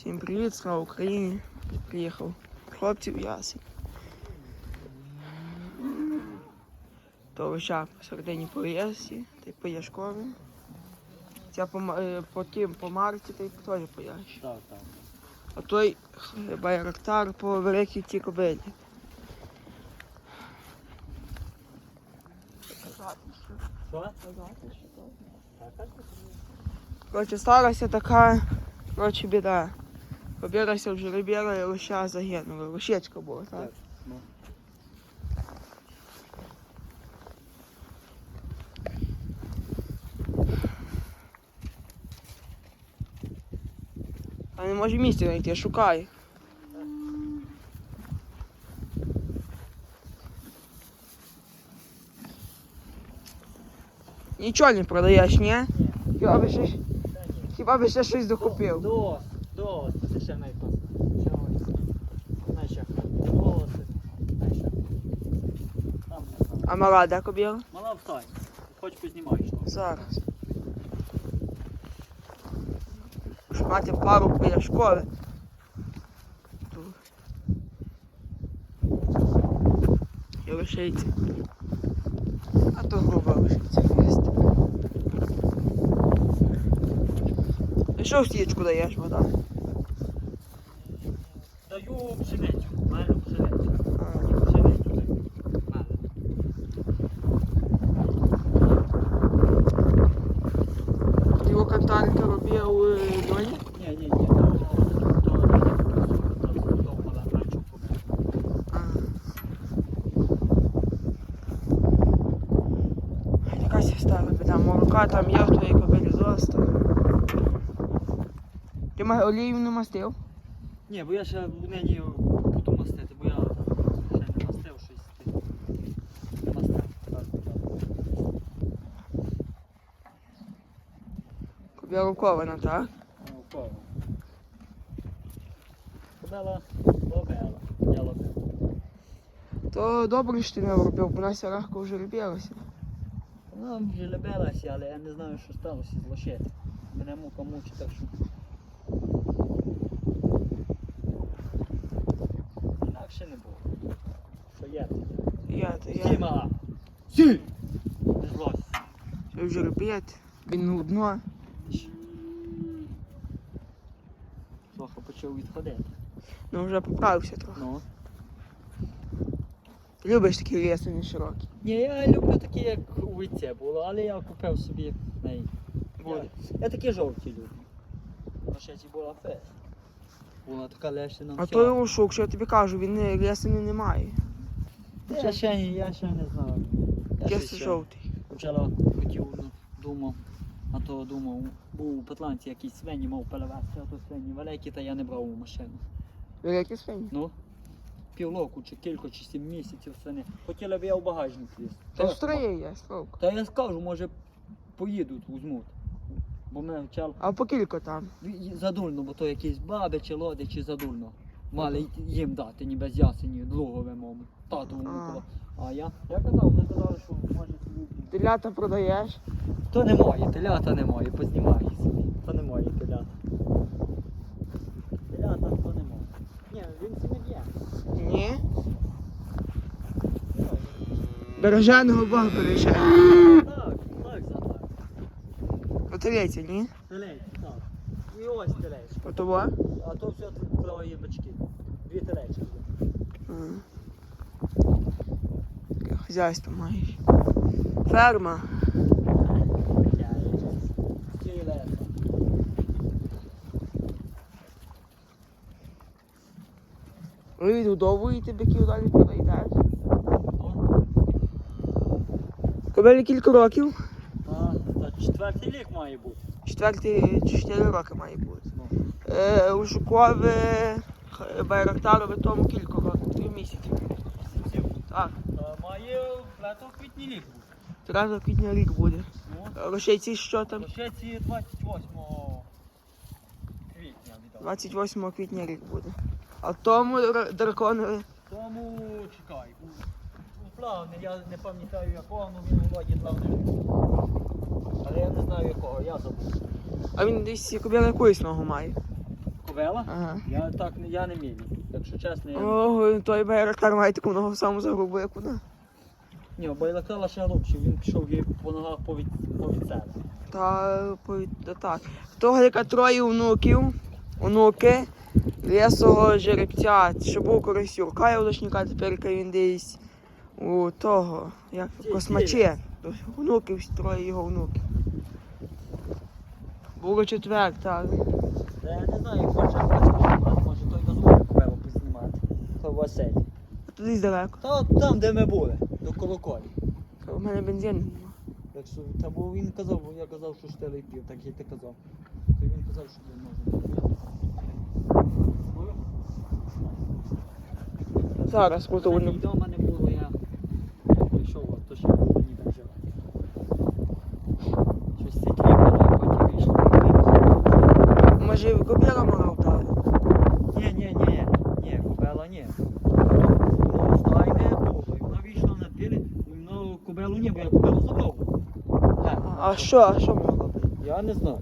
Всім привіт, слава Україні. Приїхав хлопців ясень. То лиша посередині поїзді, та й пояшкові. Ця по, е, по тим по марті, та й теж. Так, так. А той е, байрактар по великій ті кобилі. Що? Коротше, сталася така, коротше, біда. Побілася в жеребіра і лиша загинула. Лишечка була, так? Так, ну. А не може місця знайти, шукай. Нічого не продаєш, ні? Хіба би ще, хіба би ще щось докупив. Дос, дос, ось. Знаєш, як досить. Знаєш, як. Там. А мала де кобіла? Мала встань. Хоч познімаєш що. Зараз. Щоб мати пару біля школи. Тут. І лишиться. А то грубо лишиться хрест. І що в стічку даєш вода? Даю пшеницю. Мельну пшеницю. Пшеницю. Мельну. Його кантарика робив е, доні? Ні, ні, ні. Якась стара біда. Молока там є в твоїй кобилі доста. Ти олію не мастив? Ні, бо я ще нині буду мастити, бо я ще не мастив щось. ти. Не мастив. Так, так. Кобіла кована, так? Науково. Кобела лобела. Я лобела. То добре, що ти не робив, бо вона ся легко вже робилася. Вона вже лебелася, але я не знаю, що сталося з лошети. Мене мука мучить, так що. Є? Я, то Сі! Не злось. Що вже робити? Він нудно. Трохи почав відходити. Ну вже поправився трохи. Ну. Ти любиш такі лісені широкі. Ні, я люблю такі, як у віце було, але я купив собі неї. Я, я такі жовті люблю. Лошеті була фест. Була така лещина. А той ушук, що я тобі кажу, він не лісени немає. Я ще, ні- я ще не знаю. Я ще- жовтий. Спочатку хотів, ну, думав, а то думав, був у Петланці якісь свині, мав перевезти, а то свині великі, та я не брав у машину. Великі свині. Ну, півроку, чи кілька, чи сім місяців свини. Хотіли б я в багажник ліз. Та ж троє є, Славко. Та я скажу, може поїдуть, візьмуть. Бо мене вчав А по кілько там. задульно, бо то якісь баби чи лоди, чи задульно. Мали їм дати, ніби з ясені, лугове мому. Тату А. внуково. А я? Я казав, вони казали, що може собі. Телята продаєш. То немає, телята немає, познімай собі. То немає телята. Телята то немає. Ні, він це не б'є. Ні. Береженого Бог береже. Так, так, за так. Потелеця, ні? Телець, так. І ось телець. Отого? А то все твої бачки. Дві телечки. М. Таке хазяйство маєш. Ферма. Тіле. Ви відгодовуєте биків далі продаєте. Кобилі кілька років. А, та четвертий лік має бути. Четвертий, чотири роки має бути. Ну. Е, у Жукові Байрактарові тому кілька років, три місяці. Сімсів. Так, має лето в квітні лік бути. 3 квітня рік буде. Ну. Лишейці що там? Ще 28 квітня 28 квітня рік буде. А тому р- Тому чекай. У, плавне, я не пам'ятаю якого, але він у Володі плавне. Але я не знаю якого, я забув. А він десь кобіла якоїсь ногу має. Ковела? Ага. Я так я не мілі. Якщо чесно, я... Ого, той байрактар має таку ногу саму загрубу, як вона. Ні, Байлакала ще глибше, він пішов їй по ногах по від, по від себе. Та, повід- так. Того яка троє внуків, онуки, лісого жеребця, що був колись Юрка Явдошника, тепер він десь у того, як космаче. Внуків, троє його внуків. Було четвер, так. Я не знаю, як хоче бачити, може той дозволить Ковелу познімати. То Василь. А туди далеко. Та от там, де ми були, до колоколі. У мене бензин нема. Якщо та бо він казав, бо я казав, що 4 пів, так і ти казав. То він казав, що не можна. Зараз, вони- Вдома не було, я прийшов, то ще було ніде вживати. Щось сидів, а потім вийшло. Може кобіра морав дали. Ні, ні, ні, ні, кобела ні. Воно стайне було, і вона на білі, і воно кобелу ні, бо я кобелу забрав. А що, а що могло бути? Я не знаю.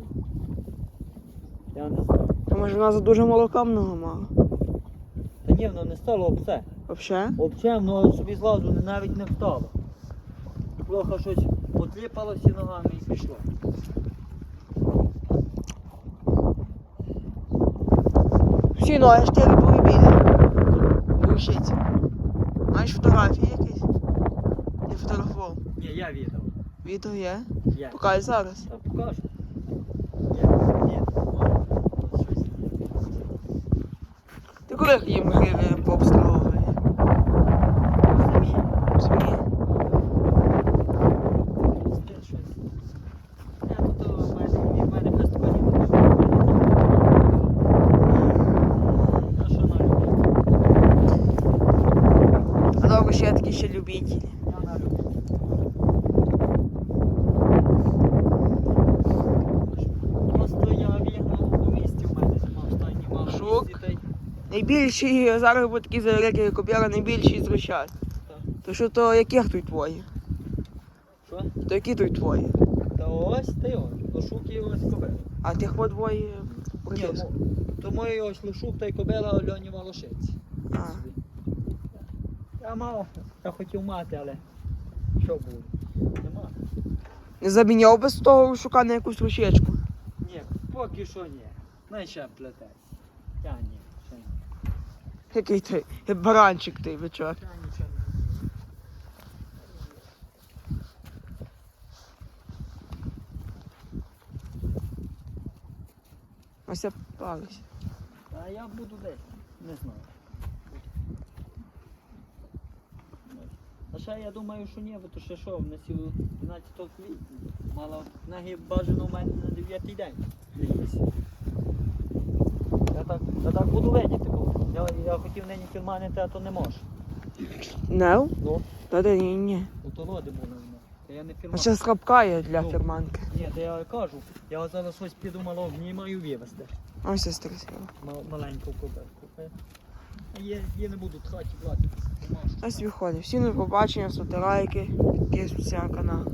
Я не знаю. То може вона за дуже молока много мала. Та ні, воно не стало обсе. Вообще? Обсе, воно собі злазу навіть не встало. Плохо щось потліпалося ногами і пішло. Всі ноги штири були білі. Лучиці. Маєш фотографії якісь? Ти фотографував. Ні, я відео. Відео є? Я. Покажи зараз. Та покажу. Ти коли їм гриви пообслуговує? Самі. Самі? Це щось. Я тут о, в мене, в мене фестивалі. Я що на любитель? Довго ще такі ще любителі. Просто я в'їхав у місті, в мене нема останні мало та й Найбільші, зараз будуть такі завеликі кобіра, найбільші зрощать. Так. То що то яких тут твої? Що? То які тут твої? Та ось ти ось, лошук і ось кобела. А тих по двоє Ні, ну, то моє ось лошук та й кобела Альоні Малошиці. А. Я мав, я хотів мати, але що буде? Нема. Не заміняв би з того шука на якусь рушечку. Ні, поки що ні. Най ще плететься. Я ні, ще ні. Який ти? Баранчик ти, нічого не. Ось я парусь. А я буду десь, не знаю. Ще я думаю, що ні, бо то ще що, в нас 12 квітня. Мало книги бажано в мене на 9 день. Я так, я так буду видіти, бо я, я хотів нині фільманити, а то не можу. Не? Ну, Та де ні, ні. у то води було. Та я не А фільмав. ще слабка є для Ну. фірманки. Ні, то я кажу, я зараз ось піду малого знімаю вивезти. Ось це стресила. Мал, маленьку. А є, є не будуть хаті платити. Ось виходить. Всім до побачення, підписуйтесь на канал.